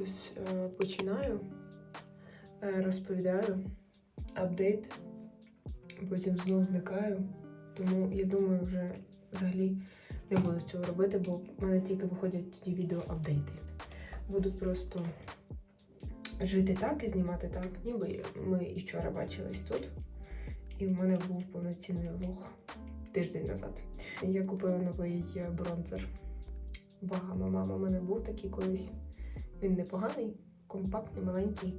щось е, починаю, е, розповідаю, апдейт, потім знову зникаю. Тому я думаю, вже взагалі не буду цього робити, бо в мене тільки виходять тоді відео апдейти. Буду просто жити так і знімати так, ніби ми і вчора бачились тут. І в мене був повноцінний влог тиждень назад. Я купила новий е, бронзер. Багама мама. У мене був такий колись. Він непоганий, компактний, маленький,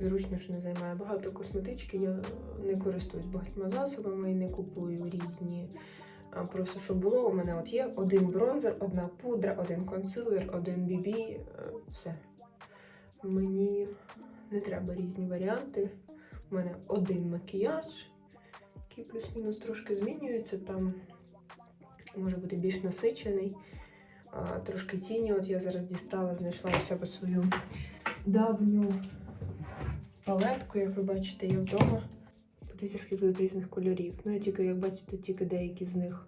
зручно, що не займає багато косметички. Я не користуюсь багатьма засобами і не купую різні. Просто що було, у мене от є один бронзер, одна пудра, один консилер, один BB, е, все. Мені не треба різні варіанти. У мене один макіяж, який плюс-мінус трошки змінюється. Там може бути більш насичений. Трошки тіні. От я зараз дістала, знайшла у себе свою давню палетку, як ви бачите, є вдома. Подивіться, скільки тут різних кольорів. Ну, я тільки, як бачите, тільки деякі з них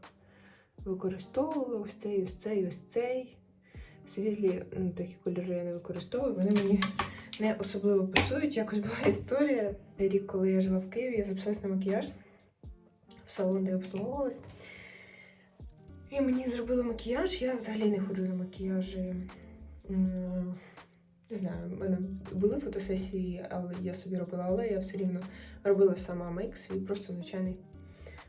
використовувала. Ось цей, ось цей, ось цей. Світлі ну, такі кольори я не використовую. Вони мені не особливо пасують. Якось була історія. Рік, коли я жила в Києві, я записалась на макіяж в салон, де я обслуговувалась. І мені зробили макіяж. Я взагалі не ходжу на макіяжі. Не знаю, в мене були фотосесії, але я собі робила, але я все рівно робила сама мейк свій, просто звичайний.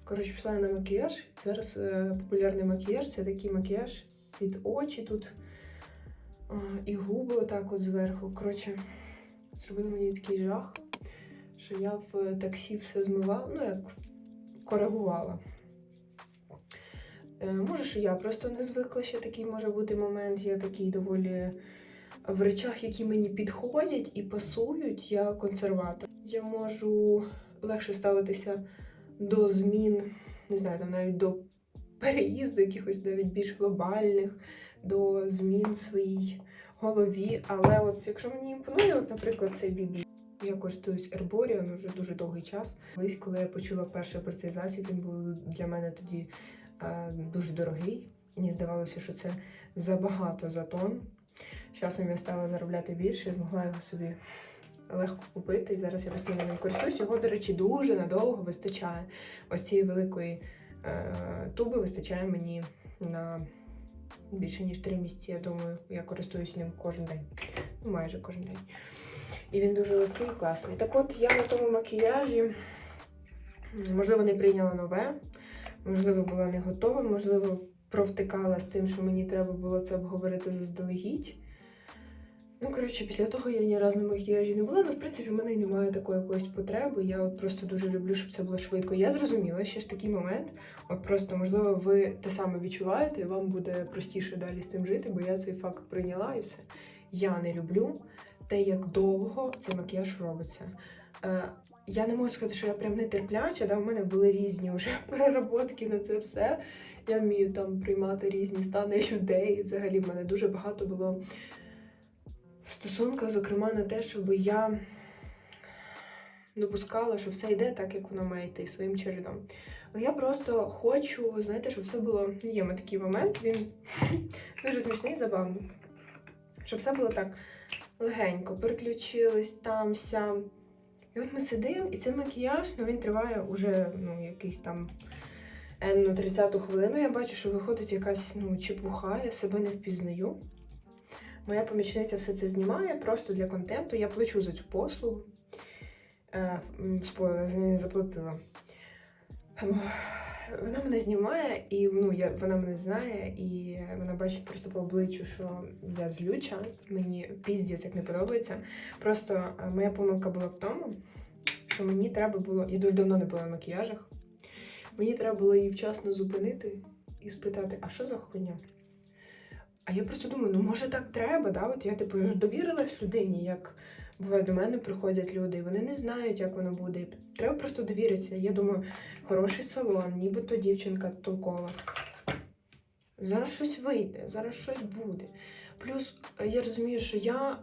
Коротше, пішла на макіяж. Зараз е, популярний макіяж це такий макіяж під очі тут і губи отак от зверху. Коротше, зробили мені такий жах, що я в таксі все змивала, ну як коригувала. Е, Може, що я просто не звикла ще такий може бути момент. Я такий доволі в речах, які мені підходять і пасують, я консерватор. Я можу легше ставитися до змін, не знаю, там навіть до переїзду, якихось навіть більш глобальних, до змін в своїй голові. Але от якщо мені імпонує, от, наприклад, цей бібі. Я користуюсь Herborian вже дуже довгий час. Колись, коли я почула вперше про цей засіб, він був для мене тоді дуже дорогий. Мені здавалося, що це забагато за тон. Часом я стала заробляти більше, і змогла його собі легко купити. І зараз я постійно ним користуюсь. Його, до речі, дуже надовго вистачає. Ось цієї великої е, туби вистачає мені на більше ніж три місяці. Я думаю, я користуюсь ним кожен день. Ну, майже кожен день. І він дуже легкий і класний. Так от я на тому макіяжі, можливо, не прийняла нове, можливо, була не готова, можливо, провтикала з тим, що мені треба було це обговорити заздалегідь. Ну, коротше, після того я ні разу на макіяжі не була, але в принципі в мене й немає такої якоїсь потреби. Я от просто дуже люблю, щоб це було швидко. Я зрозуміла ще ж такий момент. От просто, можливо, ви те саме відчуваєте, і вам буде простіше далі з цим жити, бо я цей факт прийняла і все. Я не люблю те, як довго цей макіяж робиться. Я не можу сказати, що я прям не терпляча, да? в мене були різні вже переработки на це все. Я вмію там приймати різні стани людей. Взагалі, в мене дуже багато було в стосунках, зокрема, на те, щоб я допускала, що все йде так, як воно має йти своїм чередом. Але я просто хочу, знаєте, щоб все було. Є ми такий момент, він дуже смішний, забавний. Щоб все було так легенько, переключились там, сям. І от ми сидимо, і цей макіяж, ну він триває уже ну, якийсь там енну 30 хвилину. Я бачу, що виходить якась ну, чепуха, я себе не впізнаю. Моя помічниця все це знімає просто для контенту. Я плачу за цю послугу. Е, спойлер, не заплатила. Ем, Вона мене знімає, і ну, я, вона мене знає, і вона бачить просто по обличчю, що я злюча, мені піздець як не подобається. Просто е, моя помилка була в тому, що мені треба було. Я дуже давно не була на макіяжах. Мені треба було її вчасно зупинити і спитати, а що за хуйня? А я просто думаю, ну може так треба, да? От я типу довірилась людині, як буває до мене приходять люди, і вони не знають, як воно буде. І треба просто довіритися. Я думаю, хороший салон, нібито дівчинка толкова. Зараз щось вийде, зараз щось буде. Плюс е, я розумію, що я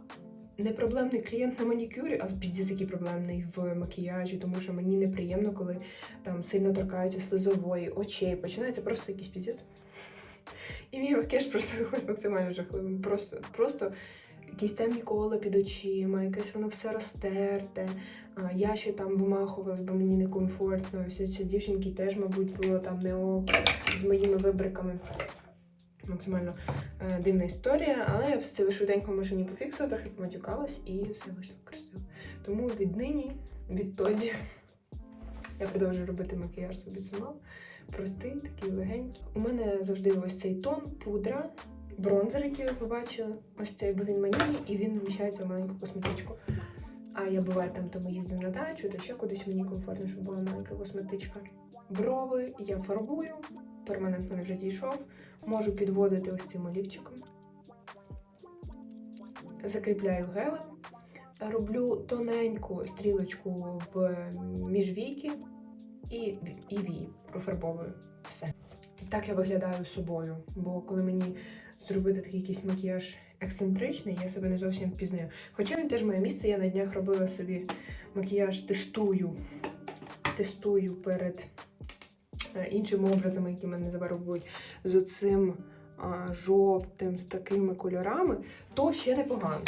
не проблемний клієнт на манікюрі, а піздець який проблемний в макіяжі, тому що мені неприємно, коли там сильно торкаються слизової, очей, починається просто якийсь піздець. І мій макіяж просто виходить максимально жахливим. Просто, просто якісь темні кола під очима, якесь воно все розтерте. Я ще там вимахувалась, бо мені некомфортно. Всі ці дівчинки теж, мабуть, було там не ок з моїми вибриками. Максимально е, дивна історія, але я все швиденько в машині пофіксила, трохи поматюкалась і все вийшло красиво. Тому віднині, відтоді, я продовжую робити макіяж собі сама. Простий, такий легенький. У мене завжди ось цей тон, пудра, бронзер, який ви побачили. Ось цей, бо він мені і він вміщається в маленьку косметичку. А я буває там, то ми на дачу, то ще кудись мені комфортно, щоб була маленька косметичка. Брови я фарбую, перманент мене вже дійшов. Можу підводити ось цим олівчиком. Закріпляю гелем. Роблю тоненьку стрілочку в міжвійки і, і вії. Профарбовую все. І Так я виглядаю собою, бо коли мені зробити такий якийсь макіяж ексцентричний, я себе не зовсім впізнаю. Хоча він теж має місце, я на днях робила собі макіяж, тестую, тестую перед е, іншими образами, які мене незабаром будуть з оцим а, жовтим, з такими кольорами, то ще непогано.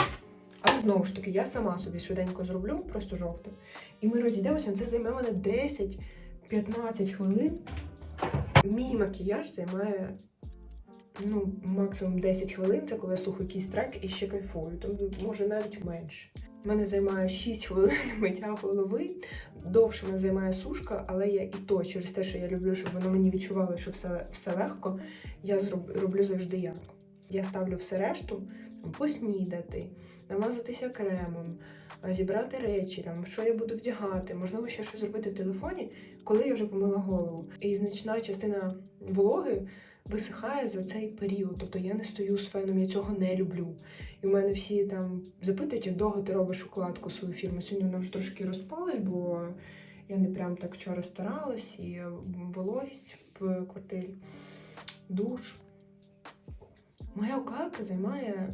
Але знову ж таки, я сама собі швиденько зроблю, просто жовтим. І ми розійдемося, це займе мене 10-15 хвилин. Мій макіяж займає ну, максимум 10 хвилин, це коли я слухаю якийсь трек і ще кайфую, тому може навіть менше. Мене займає 6 хвилин миття голови. Довше мене займає сушка, але я і то через те, що я люблю, щоб воно мені відчувало, що все, все легко, я роблю завжди як. Я ставлю все решту поснідати, намазатися кремом, зібрати речі, там, що я буду вдягати, можливо, ще щось зробити в телефоні, коли я вже помила голову. І значна частина вологи висихає за цей період. Тобто я не стою з феном, я цього не люблю. І в мене всі там запитують, довго ти робиш укладку свою фірму. Сьогодні вона вже трошки розпалась, бо я не прям так вчора старалась, і вологість в квартирі, душ. Моя укладка займає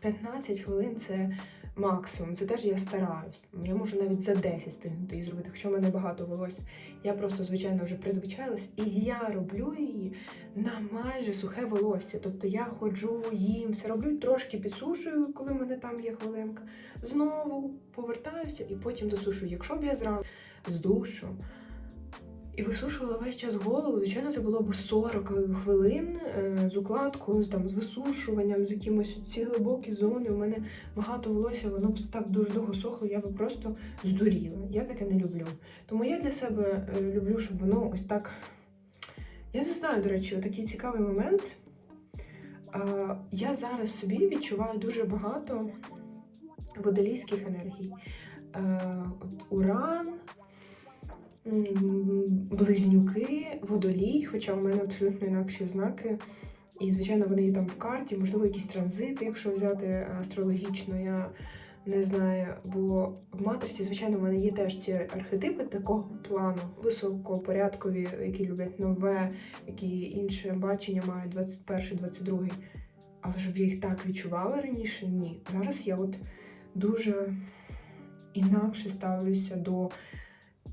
15 хвилин це максимум. Це теж я стараюсь. Я можу навіть за 10 стигнути її зробити, хоча в мене багато волосся. Я просто, звичайно, вже призвичайлась, і я роблю її на майже сухе волосся. Тобто я ходжу, їм, все роблю, трошки підсушую, коли в мене там є хвилинка. Знову повертаюся і потім досушую. Якщо б я зранку з душу і висушувала весь час голову, звичайно, це було б 40 хвилин е, з укладкою, з, там, з висушуванням, з якимось ці глибокі зони. У мене багато волосся, воно б так дуже довго сохло, я би просто здуріла. Я таке не люблю. Тому я для себе е, люблю, щоб воно ось так. Я не знаю, до речі, такий цікавий момент. Я зараз собі відчуваю дуже багато водолійських енергій. Е, От Уран, близнюки, водолій, хоча в мене абсолютно інакші знаки. І, звичайно, вони є там в карті, можливо, якісь транзити, якщо взяти астрологічно, я не знаю. Бо в матриці, звичайно, в мене є теж ці архетипи такого плану, високопорядкові, які люблять нове, які інше бачення мають 21-22. Але щоб я їх так відчувала раніше, ні. Зараз я от дуже інакше ставлюся до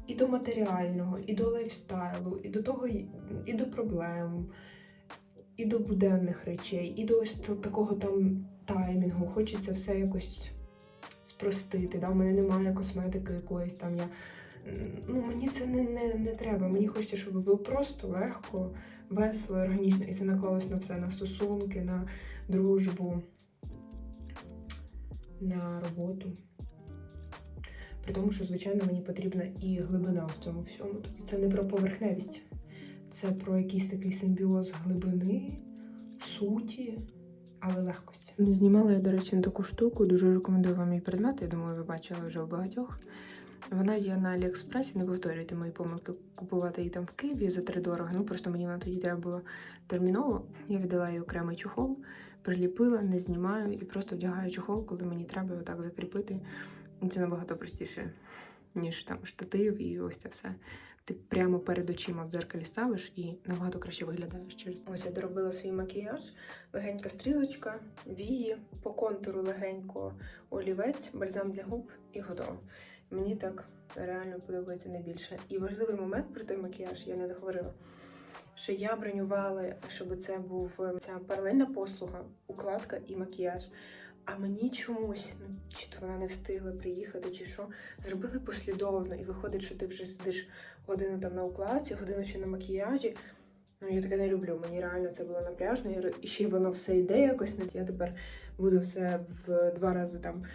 і до матеріального, і до лайфстайлу, і до того, і до проблем, і до буденних речей, і до ось такого там таймінгу. Хочеться все якось спростити. Да? У мене немає косметики якоїсь там. Я... Ну, мені це не, не, не треба. Мені хочеться, щоб було просто, легко, весело, органічно. І це наклалось на все, на стосунки, на дружбу, на роботу. При тому, що, звичайно, мені потрібна і глибина в цьому всьому. Тобто це не про поверхневість, це про якийсь такий симбіоз глибини, суті, але легкості. Знімала я, до речі, на таку штуку. Дуже рекомендую вам її предмет. Я думаю, ви бачили вже у багатьох. Вона є на Аліекспресі, не повторюйте мої помилки купувати її там в Києві за три дорого. Ну просто мені вона тоді треба було терміново. Я віддала їй окремий чохол, приліпила, не знімаю і просто вдягаю чохол, коли мені треба його так закріпити. Це набагато простіше, ніж там штатив і ось це все. Ти прямо перед очима в дзеркалі ставиш і набагато краще виглядаєш через. Ось я доробила свій макіяж, легенька стрілочка, вії, по контуру легенько олівець, бальзам для губ і готово. Мені так реально подобається найбільше. І важливий момент про той макіяж я не договорила. що я бронювала, щоб це був е, ця паралельна послуга, укладка і макіяж. А мені чомусь, ну чи то вона не встигла приїхати, чи що, зробили послідовно, і виходить, що ти вже сидиш годину там на укладці, годину ще на макіяжі. Ну я таке не люблю. Мені реально це було напряжно. І ще воно все йде якось. Я тепер буду все в два рази там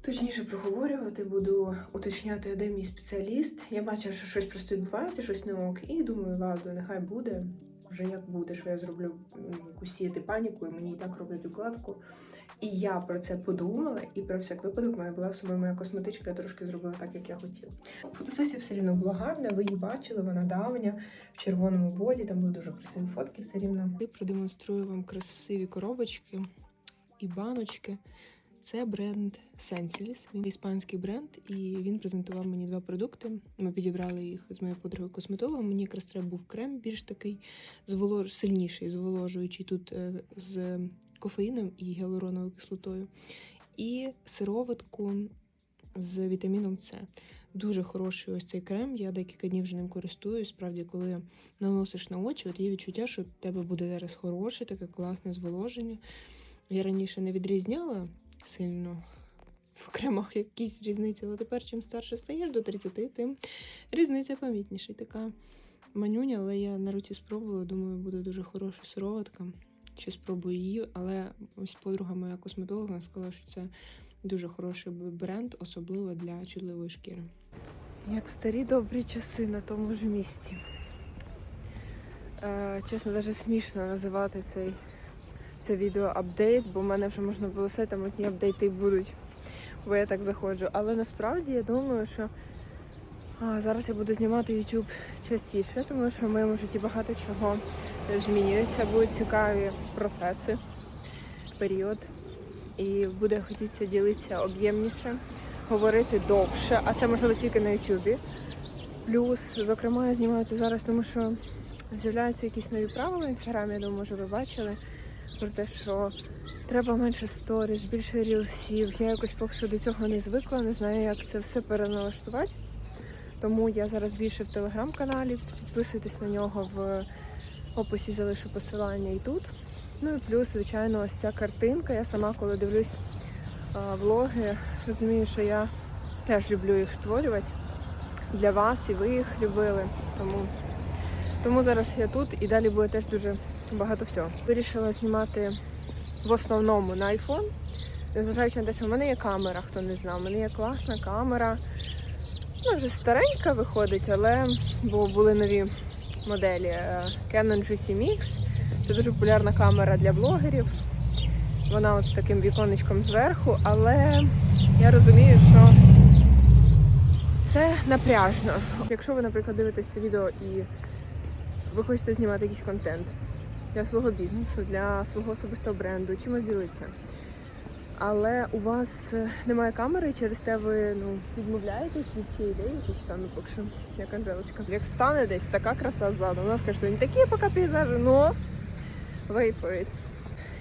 точніше проговорювати, буду уточняти, де мій спеціаліст. Я бачила, що щось просто відбувається, щось не ок, і думаю, ладно, нехай буде. Вже як буде, що я зроблю якусь сіяти паніку, і мені і так роблять укладку. І я про це подумала, і про всяк випадок моя була в собою моя косметичка, я трошки зробила так, як я хотіла. Фотосесія все рівно була гарна, ви її бачили, вона давня в червоному боді, там були дуже красиві фотки все рівно. Я продемонструю вам красиві коробочки і баночки. Це бренд Sensilis. Він іспанський бренд, і він презентував мені два продукти. Ми підібрали їх з моєю подругою косметологом. Мені якраз треба був крем більш такий зволож... сильніший, зволожуючий тут е, з кофеїном і гіалуроновою кислотою, і сироватку з вітаміном С. Дуже хороший ось цей крем. Я декілька днів вже ним користуюсь. Справді, коли наносиш на очі, от є відчуття, що в тебе буде зараз хороше, таке класне зволоження. Я раніше не відрізняла сильно в кремах якісь різниці, але тепер, чим старше стаєш до 30, тим різниця помітніша. І Така манюня, але я на руці спробувала. Думаю, буде дуже хороша сироватка. Ще спробую її, але ось подруга моя косметолог вона сказала, що це дуже хороший бренд, особливо для чутливої шкіри. Як старі добрі часи на тому ж місці. Е, чесно, навіть смішно називати цей, це відео апдейт, бо в мене вже можна було все там одні апдейти й будуть, бо я так заходжу. Але насправді я думаю, що зараз я буду знімати YouTube частіше, тому що в моєму житті багато чого змінюється, будуть цікаві процеси, період. І буде хотітися ділитися об'ємніше, говорити довше, а це можливо тільки на Ютубі. Плюс, зокрема, я знімаю це зараз, тому що з'являються якісь нові правила в інстаграмі, я думаю, може ви бачили, про те, що треба менше сторіс, більше рілсів. Я якось поки що до цього не звикла, не знаю, як це все переналаштувати. Тому я зараз більше в телеграм-каналі, підписуйтесь на нього в описі залишу посилання і тут. Ну і плюс, звичайно, ось ця картинка. Я сама, коли дивлюсь влоги, розумію, що я теж люблю їх створювати для вас, і ви їх любили. Тому, тому зараз я тут і далі буде теж дуже багато всього. Вирішила знімати в основному на iPhone, незважаючи на те, що в мене є камера, хто не знав, у мене є класна камера. Вона вже старенька виходить, але бо були нові моделі е, Canon GC Mix. Це дуже популярна камера для блогерів. Вона от з таким віконечком зверху, але я розумію, що це напряжно. Якщо ви, наприклад, дивитесь це відео і ви хочете знімати якийсь контент для свого бізнесу, для свого особистого бренду, чимось ділитися. Але у вас е, немає камери, через те ви ну, відмовляєтесь від цієї ідеї, якісь стану поки що, як Анжелочка. Як стане десь така краса ззаду. Вона скаже, що не такі поки пейзажі, но wait for it.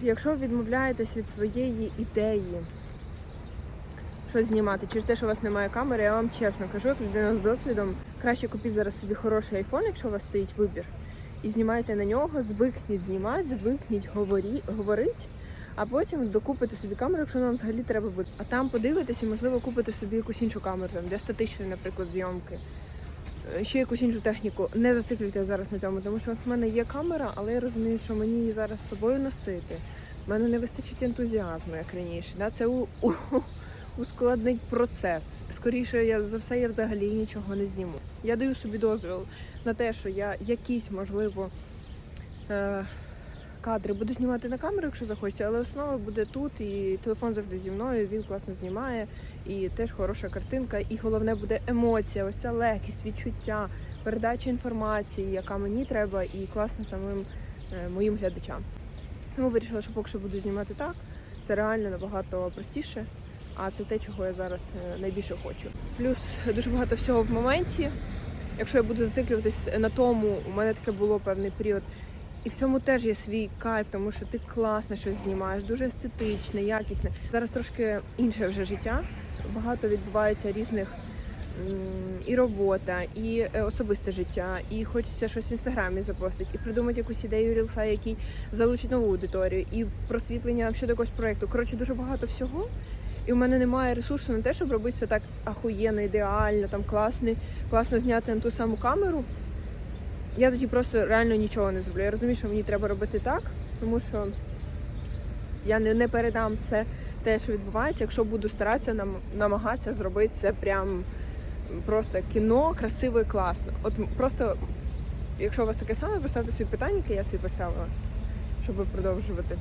Якщо ви відмовляєтесь від своєї ідеї, що знімати, через те, що у вас немає камери, я вам чесно кажу, як людина з досвідом, краще купіть зараз собі хороший айфон, якщо у вас стоїть вибір, і знімайте на нього, звикніть знімати, звикніть говорі, говорити, а потім докупите собі камеру, якщо вам взагалі треба буде. А там подивитесь і, можливо, купите собі якусь іншу камеру, там, для статичної, наприклад, зйомки. Е, Ще якусь іншу техніку. Не зациклюйте зараз на цьому, тому що в мене є камера, але я розумію, що мені її зараз з собою носити. У мене не вистачить ентузіазму, як раніше. Да? Це у, у, ускладнить процес. Скоріше, я за все я взагалі нічого не зніму. Я даю собі дозвіл на те, що я якісь, можливо, е, кадри буду знімати на камеру, якщо захочеться, але основа буде тут, і телефон завжди зі мною, він класно знімає, і теж хороша картинка. І головне буде емоція, ось ця легкість, відчуття, передача інформації, яка мені треба, і класно самим е, моїм глядачам. Тому вирішила, що поки що буду знімати так. Це реально набагато простіше, а це те, чого я зараз е, найбільше хочу. Плюс дуже багато всього в моменті. Якщо я буду зациклюватись на тому, у мене таке було певний період. І в цьому теж є свій кайф, тому що ти класно щось знімаєш, дуже естетичне, якісне. Зараз трошки інше вже життя. Багато відбувається різних і робота, і е, особисте життя, і хочеться щось в інстаграмі запостити, і придумати якусь ідею рілса, який залучить нову аудиторію, і просвітлення щодо якогось проєкту. Коротше, дуже багато всього. І у мене немає ресурсу на те, щоб робити це так ахуєнно, ідеально, там класно, класно зняти на ту саму камеру. Я тоді просто реально нічого не зроблю. Я розумію, що мені треба робити так, тому що я не, не передам все те, що відбувається, якщо буду старатися нам, намагатися зробити це прям просто кіно, красиво і класно. От просто, якщо у вас таке саме, поставте собі питання, яке я собі поставила, щоб продовжувати.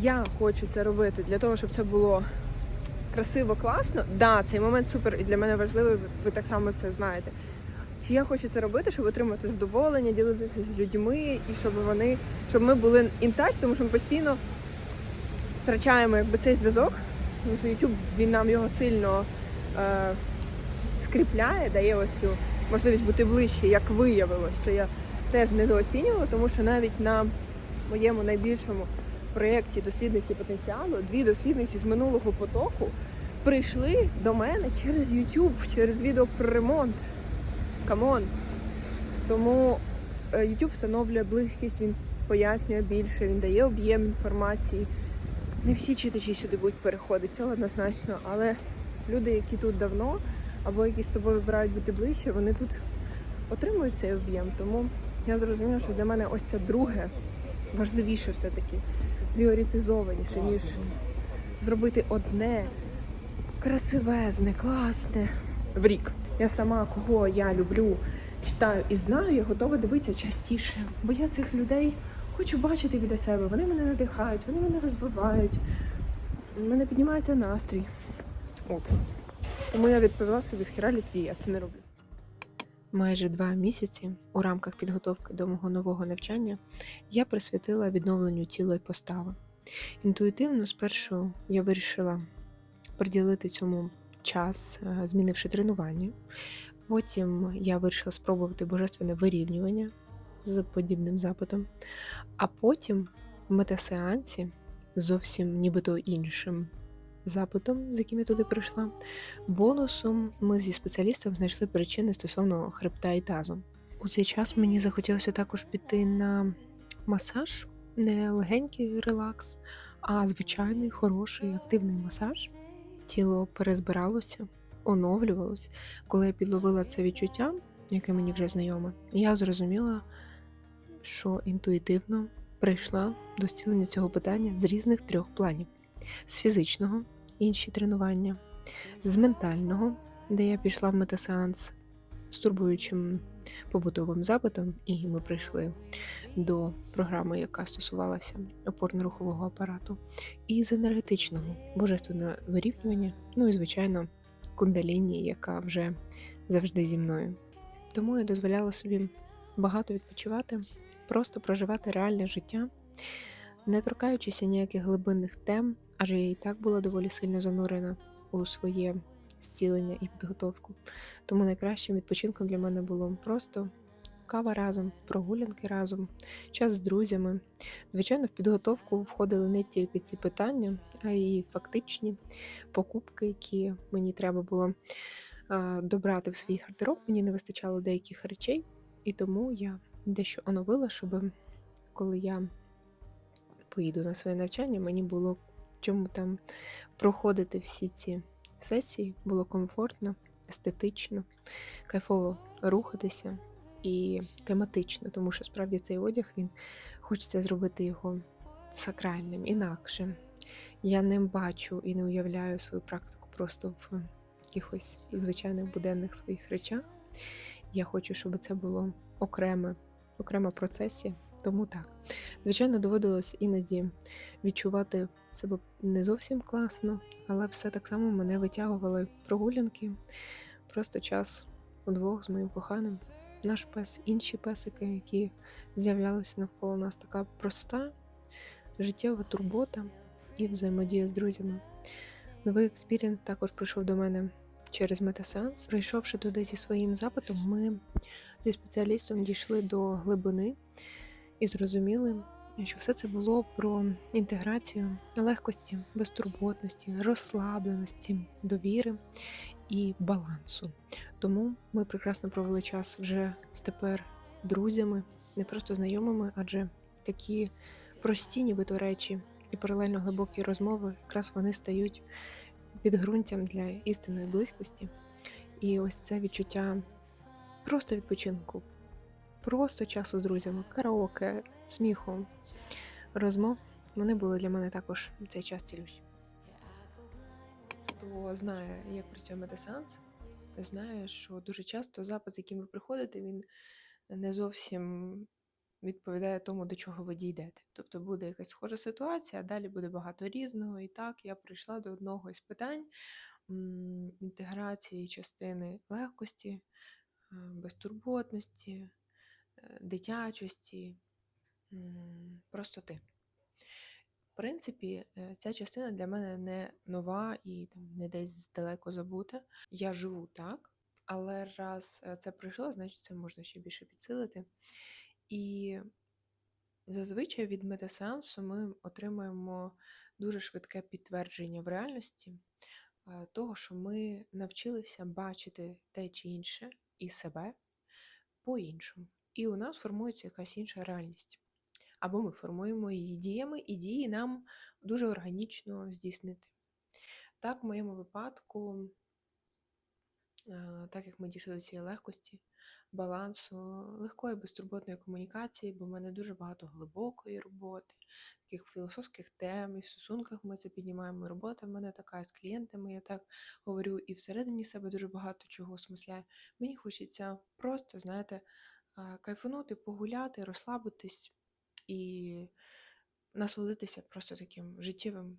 Я хочу це робити для того, щоб це було красиво, класно. Да, цей момент супер і для мене важливий, ви- ви так само це знаєте. Чи я хочу це робити, щоб отримати задоволення, ділитися з людьми, і щоб вони, щоб ми були інтач, тому що ми постійно втрачаємо якби цей зв'язок, тому що YouTube він нам його сильно е, скріпляє, дає ось цю можливість бути ближче, як виявилось, що я теж недооцінювала, тому що навіть на моєму найбільшому проєкті дослідниці потенціалу дві дослідниці з минулого потоку прийшли до мене через YouTube, через відео про ремонт. Камон. Тому е, YouTube встановлює близькість, він пояснює більше, він дає об'єм інформації. Не всі читачі сюди будуть переходити, це однозначно, але люди, які тут давно, або які з тобою вибирають бути ближче, вони тут отримують цей об'єм. Тому я зрозуміла, що для мене ось це друге важливіше все-таки, пріоритизованіше, ніж зробити одне красивезне, класне в рік. Я сама, кого я люблю, читаю і знаю, я готова дивитися частіше. Бо я цих людей хочу бачити біля себе. Вони мене надихають, вони мене розвивають. Мене піднімається настрій. От. Тому я відповіла собі з хералі тоді я це не роблю. Майже два місяці у рамках підготовки до мого нового навчання я присвятила відновленню тіла і постави. Інтуїтивно спершу я вирішила приділити цьому час, е, змінивши тренування. Потім я вирішила спробувати божественне вирівнювання з подібним запитом. А потім в метасеансі зовсім нібито іншим запитом, з яким я туди прийшла, бонусом ми зі спеціалістом знайшли причини стосовно хребта і тазу. У цей час мені захотілося також піти на масаж, не легенький релакс, а звичайний, хороший, активний масаж. Тіло перезбиралося, оновлювалось. Коли я підловила це відчуття, яке мені вже знайоме, я зрозуміла, що інтуїтивно прийшла до зцілення цього питання з різних трьох планів: з фізичного, інші тренування, з ментального, де я пішла в метасеанс з турбуючим побутовим запитом, і ми прийшли до програми, яка стосувалася опорно-рухового апарату, і з енергетичного божественного вирівнювання, ну і звичайно, кундаліні, яка вже завжди зі мною. Тому я дозволяла собі багато відпочивати, просто проживати реальне життя, не торкаючися ніяких глибинних тем, адже я і так була доволі сильно занурена у своє зцілення і підготовку. Тому найкращим відпочинком для мене було просто кава разом, прогулянки разом, час з друзями. Звичайно, в підготовку входили не тільки ці питання, а й фактичні покупки, які мені треба було добрати в свій гардероб. Мені не вистачало деяких речей, і тому я дещо оновила, щоб коли я поїду на своє навчання, мені було чому там проходити всі ці сесії, було комфортно, естетично, кайфово рухатися і тематично, тому що справді цей одяг він хочеться зробити його сакральним, інакшим. Я не бачу і не уявляю свою практику просто в якихось звичайних буденних своїх речах. Я хочу, щоб це було окреме, окрема процесія. Тому так. Звичайно, доводилось іноді відчувати себе не зовсім класно, але все так само мене витягували прогулянки, просто час удвох з моїм коханим. Наш пес, інші песики, які з'являлися навколо нас, така проста життєва турбота і взаємодія з друзями. Новий експірієнс також прийшов до мене через метасеанс. Прийшовши туди зі своїм запитом, ми зі спеціалістом дійшли до глибини і зрозуміли, що все це було про інтеграцію легкості, безтурботності, розслабленості, довіри і балансу. Тому ми прекрасно провели час вже з тепер друзями, не просто знайомими, адже такі прості, нібито речі і паралельно глибокі розмови, якраз вони стають підґрунтям для істинної близькості. І ось це відчуття просто відпочинку, просто часу з друзями, караоке, сміху, розмов. Вони були для мене також в цей час цілющі. Хто знає, як працює медесеанс, знає, що дуже часто запит, з яким ви приходите, він не зовсім відповідає тому, до чого ви дійдете. Тобто буде якась схожа ситуація, а далі буде багато різного. І так я прийшла до одного із питань інтеграції частини легкості, е, безтурботності, е, дитячості, м, простоти. В принципі, е, ця частина для мене не нова і там не десь далеко забута. Я живу так, але раз е, це пройшло, значить це можна ще більше підсилити. І зазвичай від метасеансу ми отримуємо дуже швидке підтвердження в реальності е, того, що ми навчилися бачити те чи інше і себе по-іншому. І у нас формується якась інша реальність. Або ми формуємо її діями, і дії нам дуже органічно здійснити. Так, в моєму випадку, е, так як ми дійшли до цієї легкості, балансу, легкої безтурботної комунікації, бо в мене дуже багато глибокої роботи, таких філософських тем, і в стосунках ми це піднімаємо. Робота в мене така, з клієнтами я так говорю, і всередині себе дуже багато чого осмисляю. Мені хочеться просто, знаєте, е, кайфанути, погуляти, розслабитись і насолодитися просто таким життєвим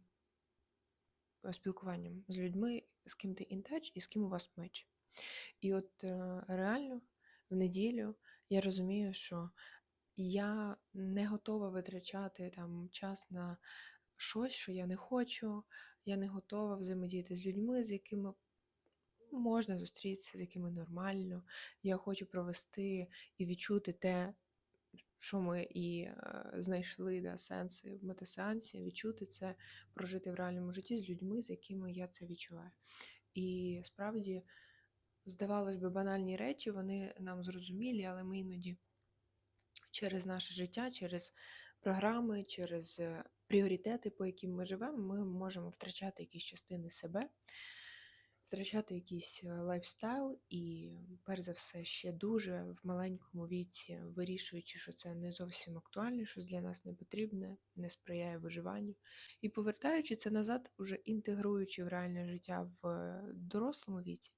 спілкуванням з людьми, з ким ти інтач і з ким у вас меч. І от е, реально в неділю я розумію, що я не готова витрачати там час на щось, що я не хочу. Я не готова взаємодіяти з людьми, з якими можна зустрітися, з якими нормально. Я хочу провести і відчути те, що ми і е, знайшли да, сенси в метасеансі, відчути це, прожити в реальному житті з людьми, з якими я це відчуваю. І справді, здавалось би, банальні речі, вони нам зрозумілі, але ми іноді через наше життя, через програми, через е, пріоритети, по яким ми живемо, ми можемо втрачати якісь частини себе, втрачати якийсь лайфстайл, і, перш за все, ще дуже в маленькому віці, вирішуючи, що це не зовсім актуальне, щось для нас не потрібне, не сприяє виживанню. І повертаючи це назад, уже інтегруючи в реальне життя в е, дорослому віці,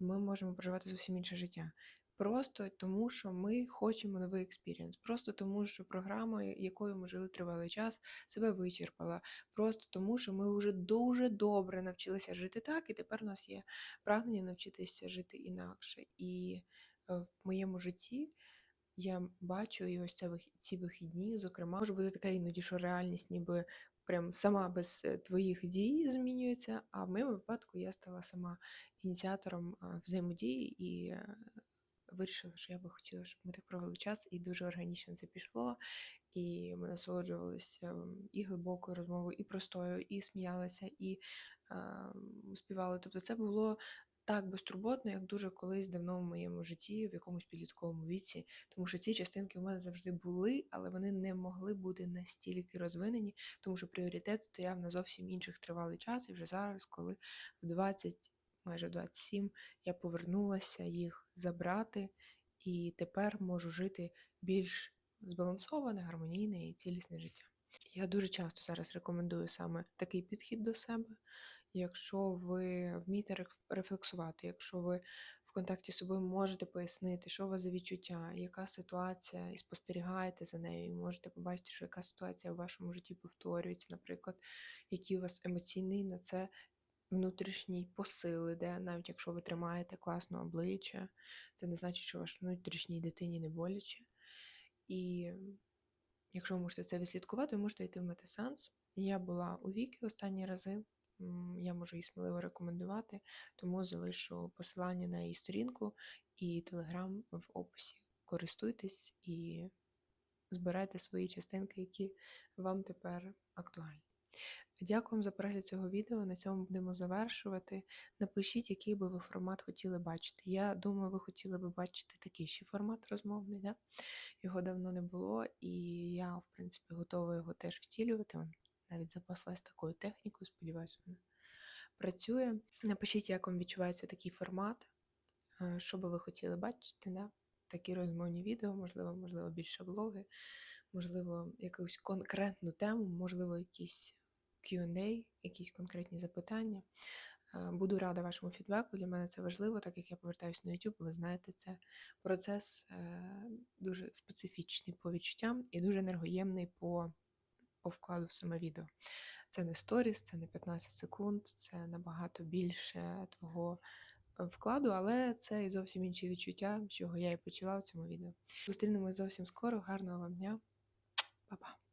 ми можемо проживати зовсім інше життя. Просто тому, що ми хочемо новий експірієнс, просто тому, що програма, якою ми жили тривалий час, себе вичерпала. Просто тому, що ми вже дуже добре навчилися жити так, і тепер у нас є прагнення навчитися жити інакше. І е, в моєму житті я бачу і ось це ці вихідні, зокрема, може бути така іноді, що реальність ніби прям сама без е, твоїх дій змінюється. А в моєму випадку я стала сама ініціатором взаємодії і е, вирішила, що я би хотіла, щоб ми так провели час, і дуже органічно це пішло. І ми насолоджувалися і глибокою розмовою, і простою, і сміялися, і е, співали. Тобто це було так безтурботно, як дуже колись давно в моєму житті, в якомусь підлітковому віці, тому що ці частинки в мене завжди були, але вони не могли бути настільки розвинені, тому що пріоритет стояв на зовсім інших тривалий час. І вже зараз, коли в 20, майже 27, я повернулася їх забрати, і тепер можу жити більш збалансоване, гармонійне і цілісне життя. Я дуже часто зараз рекомендую саме такий підхід до себе. Якщо ви вмієте реф- рефлексувати, якщо ви в контакті з собою можете пояснити, що у вас за відчуття, яка ситуація, і спостерігаєте за нею, і можете побачити, що яка ситуація в вашому житті повторюється, наприклад, який у вас емоційний на це внутрішній посил іде, навіть якщо ви тримаєте класно обличчя, це не значить, що вашій внутрішній дитині не боляче. І якщо ви можете це відслідкувати, ви можете йти в метасеанс. Я була у Віки останні рази. Я можу її сміливо рекомендувати, тому залишу посилання на її сторінку і телеграм в описі. Користуйтесь і збирайте свої частинки, які вам тепер актуальні. Дякую вам за перегляд цього відео. На цьому будемо завершувати. Напишіть, який би ви формат хотіли бачити. Я думаю, ви хотіли би бачити такий ще формат розмовний. Да? Його давно не було, і я, в принципі, готова його теж втілювати. Навіть запаслась такою технікою, сподіваюся, вона працює. Напишіть, як вам відчувається такий формат, е, що би ви хотіли бачити. Да? Такі розмовні відео, можливо, можливо, більше влоги, можливо, якусь конкретну тему, можливо, якісь Q&A, якісь конкретні запитання. Е, Буду рада вашому фідбеку. Для мене це важливо, так як я повертаюся на YouTube. Ви знаєте, це процес е, дуже специфічний по відчуттям і дуже енергоємний по, по вкладу в саме відео. Це не сторіс, це не 15 секунд, це набагато більше твого е, вкладу, але це і зовсім інші відчуття, з чого я і почала в цьому відео. Зустрінемось зовсім скоро. Гарного вам дня. Па-па.